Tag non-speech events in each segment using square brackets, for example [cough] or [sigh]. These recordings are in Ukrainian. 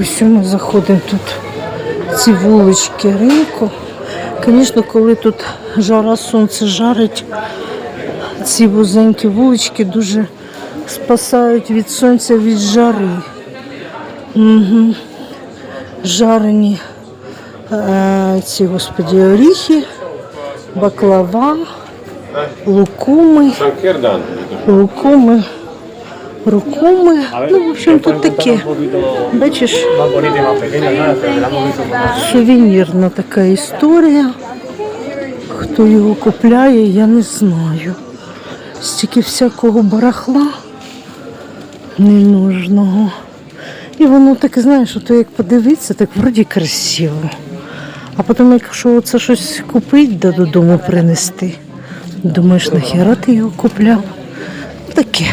Ось ми заходимо тут ці вулички ринку. Звісно, коли тут жара сонце жарить, ці вузенькі вулички дуже спасають від сонця, від жари. Угу. Жарені е, ці, господі, оріхи, баклава, лукуми, лукуми, рукуми. Ну, в общем, тут таке. Бачиш, сувенірна така історія. Хто його купляє, я не знаю. Стільки всякого барахла ненужного. І воно так, знаєш, ото як подивитися, так вроді красиво. А потім, якщо це щось купити, да додому принести, думаєш, нахіра ти його купляв? Таке.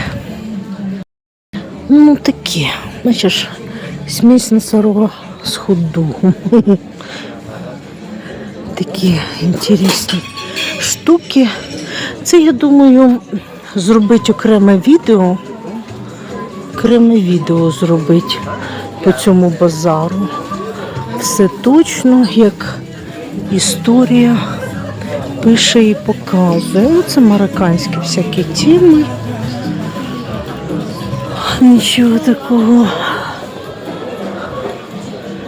Ну, таке. Бачиш, смесь носорога з хот-догом. [laughs] Такі інтересні штуки. Це, я думаю, зробити окреме відео. Окреме відео зробити по цьому базару. Все точно, як історія пише і показує. Ну, Це марокканські всякі теми. Нічого такого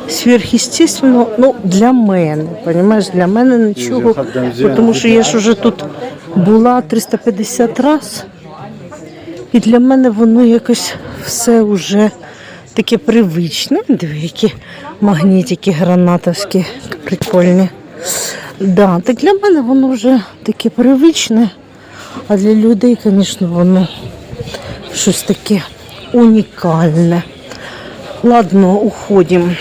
сверхъестественного, ну, для мене, понимаєш, для мене нічого, тому що я ж уже тут була 350 разів, і для мене воно якось все вже таке привичне. Диви, які магнітики гранатовські, прикольні. Да, так для мене воно вже таке привичне, а для людей, звісно, воно щось таке унікальне. Ладно, уходимо.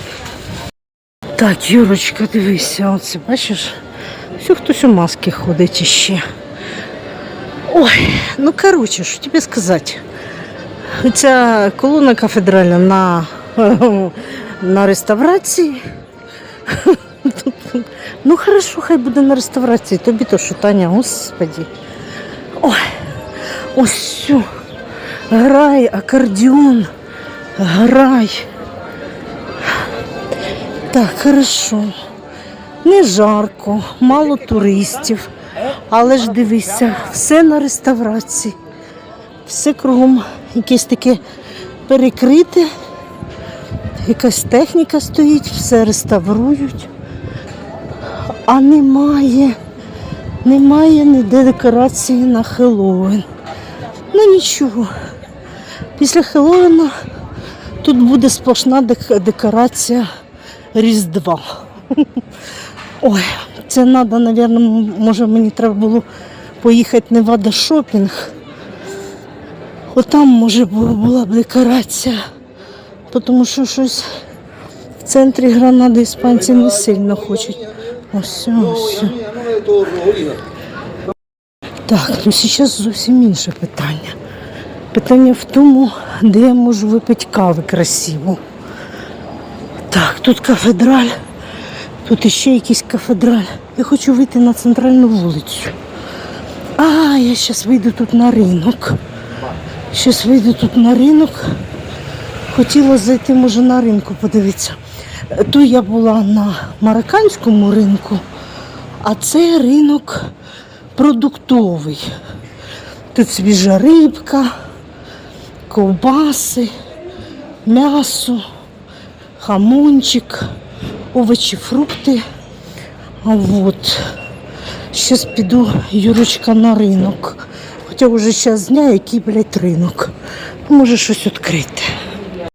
Так, Юрочка, дивися, оце бачиш, все хтось у маски ходить іще. Ой, ну коротше, що тобі сказати. Ця колона кафедральна на, [laughs] на реставрації. Ну, хорошо, хай буде на реставрації. Тобі то що, Таня, господі. Ой, ось все. Грай, акордеон, грай. Так, хорошо. Не жарко, мало туристів. Але ж дивися, все на реставрації. Все кругом якесь таке перекрите. Якась техніка стоїть, все реставрують. А немає, немає ніде декорації на Хеллоуін. Ну нічого. Після Хеллоуіна тут буде сплошна декорація Різдва. [laughs] Ой, це треба, мабуть, може мені треба було поїхати Невада шопінг. Отам, може, була б декорація. Тому що щось в центрі Гранади іспанці не сильно хочуть. Ось, ось. Так, ну зараз зовсім інше питання. Питання в тому, де я можу випити кави красиво. Так, тут кафедраль, тут іще якийсь кафедраль. Я хочу вийти на центральну вулицю. А, я зараз вийду тут на ринок. Зараз вийду тут на ринок. Хотіла зайти, може, на ринку подивитися. То я була на марокканському ринку, а це ринок продуктовий. Тут свіжа рибка, ковбаси, м'ясо, хамончик, овочі, фрукти. А от. Зараз піду, Юрочка, на ринок. Хоча вже зараз дня, який, блядь, ринок. Може щось відкрити.